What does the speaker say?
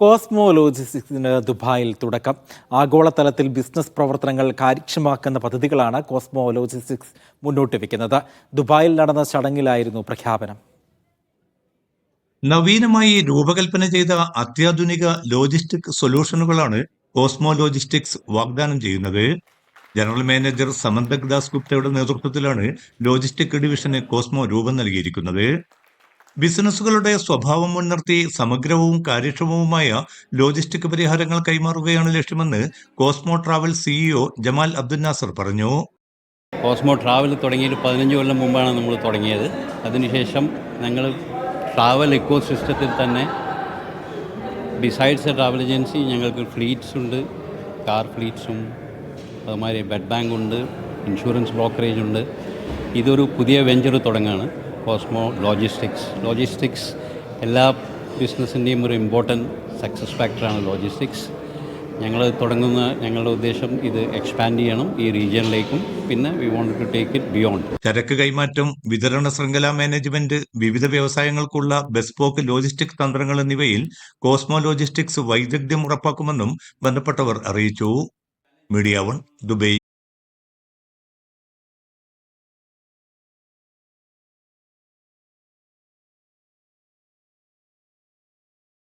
Cosmo ലോജിസ്റ്റിക്സിന് ദുബായിൽ തുടക്കം. ആഗോളതലത്തിൽ ബിസിനസ് പ്രവർത്തനങ്ങൾ കാര്യക്ഷമമാക്കുന്ന പദ്ധതികളാണ് കോസ്മോലോജിസ്റ്റിക്സ് മുന്നോട്ട് വയ്ക്കുന്നത് ദുബായിൽ നടന്ന ചടങ്ങിലായിരുന്നു പ്രഖ്യാപനം. നവീനമായി രൂപകൽപ്പന ചെയ്ത അത്യാധുനിക ലോജിസ്റ്റിക് സൊല്യൂഷനുകളാണ് കോസ്മോലോജിസ്റ്റിക്സ് വാഗ്ദാനം ചെയ്യുന്നത്. ജനറൽ മാനേജർ സമന്തക് ദാസ് ഗുപ്തയുടെ നേതൃത്വത്തിലാണ് ലോജിസ്റ്റിക് ഡിവിഷന് കോസ്മോ രൂപം നൽകിയിരിക്കുന്നത്. ബിസിനസ്സുകളുടെ സ്വഭാവം മുൻനിർത്തി സമഗ്രവും കാര്യക്ഷമവുമായ ലോജിസ്റ്റിക് പരിഹാരങ്ങൾ കൈമാറുകയാണ് ലക്ഷ്യമെന്ന് Cosmo travel CEO Jamal Abdul Nasser പറഞ്ഞു. കോസ്മോ ട്രാവൽ തുടങ്ങിയിട്ട് പതിനഞ്ച് കൊല്ലം മുമ്പാണ് നമ്മൾ തുടങ്ങിയത്. അതിനുശേഷം ഞങ്ങൾ ട്രാവൽ ഇക്കോ സിസ്റ്റത്തിൽ തന്നെ ബിസൈഡ്സ് ട്രാവൽ ഏജൻസി ഞങ്ങൾക്ക് ഫ്ലീറ്റ്സ് ഉണ്ട് കാർ ഫ്ലീറ്റ്സും അതുമാതിരി ബെഡ് ബാങ്ക് ഉണ്ട് ഇൻഷുറൻസ് ബ്രോക്കറേജ് ഉണ്ട്. ഇതൊരു പുതിയ വെഞ്ചർ തുടങ്ങുകയാണ് കോസ്മോ ലോജിസ്റ്റിക്സ്. ലോജിസ്റ്റിക്സ് എല്ലാ ബിസിനസ്സിന്റെയും ഒരു ഇമ്പോർട്ടന്റ് സക്സസ് ഫാക്ടറാണ് ലോജിസ്റ്റിക്സ് ഞങ്ങൾ തുടങ്ങുന്ന ഞങ്ങളുടെ ഉദ്ദേശം ഇത് എക്സ്പാൻഡ് ചെയ്യണം ഈ റീജിയനിലേക്കും പിന്നെ we want to take it beyond ചരക്ക് കൈമാറ്റം വിതരണ ശൃംഖല മാനേജ്മെന്റ് വിവിധ വ്യവസായങ്ങൾക്കുള്ള ബെസ്പോക്ക് ലോജിസ്റ്റിക് തന്ത്രങ്ങൾ എന്നിവയിൽ കോസ്മോ ലോജിസ്റ്റിക്സ് വൈദഗ്ധ്യം ഉറപ്പാക്കുമെന്നും ബന്ധപ്പെട്ടവർ അറിയിച്ചു. Media one Dubai.